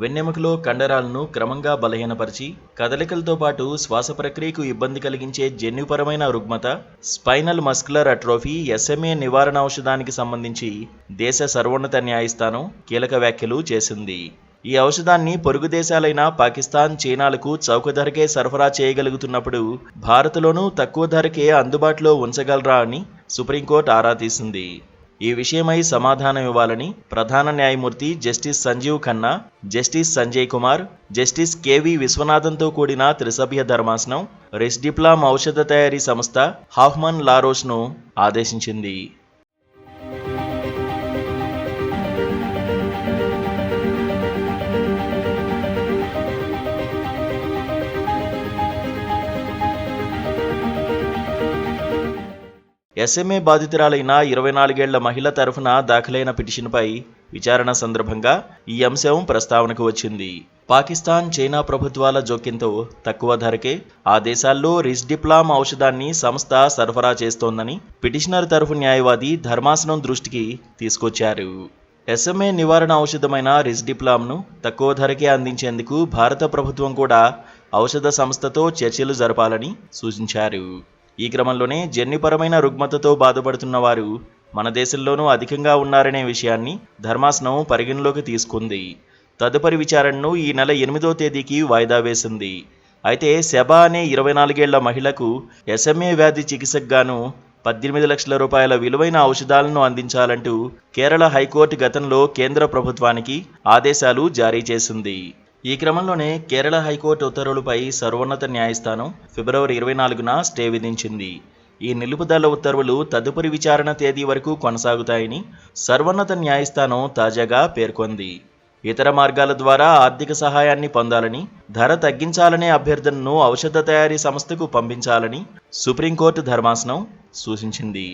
వెన్నెముకలో కండరాలను క్రమంగా బలహీనపరిచి కదలికలతో పాటు శ్వాస ప్రక్రియకు ఇబ్బంది కలిగించే జన్యుపరమైన రుగ్మత స్పైనల్ మస్కులర్ అట్రోఫీ ఎస్ఎంఏ నివారణ ఔషధానికి సంబంధించి దేశ సర్వోన్నత న్యాయస్థానం కీలక వ్యాఖ్యలు చేసింది. ఈ ఔషధాన్ని పొరుగు దేశాలైన పాకిస్తాన్ చైనాలకు చౌక ధరకే సరఫరా చేయగలుగుతున్నప్పుడు భారత్లోనూ తక్కువ ధరకే అందుబాటులో ఉంచగలరా అని సుప్రీంకోర్టు ఆరా తీసింది. ఈ విషయమై సమాధానం ఇవ్వాలని ప్రధాన న్యాయమూర్తి justice Sanjiv Khanna justice Sanjay Kumar justice KV విశ్వనాథన్తో కూడిన త్రిసభ్య ధర్మాసనం రెస్డిప్లామ్ ఔషధ తయారీ సంస్థ హాఫ్మన్ లారోస్ను ఆదేశించింది. ఎస్ఎంఏ బాధితురాలైన ఇరవై నాలుగేళ్ళ మహిళ తరఫున దాఖలైన పిటిషన్పై విచారణ సందర్భంగా ఈ అంశం ప్రస్తావనకు వచ్చింది. పాకిస్తాన్ చైనా ప్రభుత్వాల జోక్యంతో తక్కువ ధరకే ఆ దేశాల్లో రిస్డిప్లామ్ ఔషధాన్ని సంస్థ సరఫరా చేస్తోందని పిటిషనర్ తరఫు న్యాయవాది ధర్మాసనం దృష్టికి తీసుకొచ్చారు. ఎస్ఎంఏ నివారణ ఔషధమైన రిస్డిప్లామ్ను తక్కువ ధరకే అందించేందుకు భారత ప్రభుత్వం కూడా ఔషధ సంస్థతో చర్చలు జరపాలని సూచించారు. ఈ క్రమంలోనే జన్యుపరమైన రుగ్మతతో బాధపడుతున్న వారు మన దేశంలోనూ అధికంగా ఉన్నారనే విషయాన్ని ధర్మాసనం పరిగణలోకి తీసుకుంది. తదుపరి విచారణను ఈ నెల ఎనిమిదో తేదీకి వాయిదా వేసింది. అయితే శబ అనే ఇరవై నాలుగేళ్ళ మహిళకు ఎస్ఎంఏ వ్యాధి చికిత్సకుగాను పద్దెనిమిది లక్షల రూపాయల విలువైన ఔషధాలను అందించాలంటూ కేరళ హైకోర్టు గతంలో కేంద్ర ప్రభుత్వానికి ఆదేశాలు జారీ చేసింది. ఈ క్రమంలోనే కేరళ హైకోర్టు ఉత్తర్వులపై సర్వోన్నత న్యాయస్థానం ఫిబ్రవరి ఇరవై నాలుగున స్టే విధించింది. ఈ నిలుపుదల ఉత్తర్వులు తదుపరి విచారణ తేదీ వరకు కొనసాగుతాయని సర్వోన్నత న్యాయస్థానం తాజాగా పేర్కొంది. ఇతర మార్గాల ద్వారా ఆర్థిక సహాయాన్ని పొందాలని ధర తగ్గించాలనే అభ్యర్థనను ఔషధ తయారీ సంస్థకు పంపించాలని సుప్రీంకోర్టు ధర్మాసనం సూచించింది.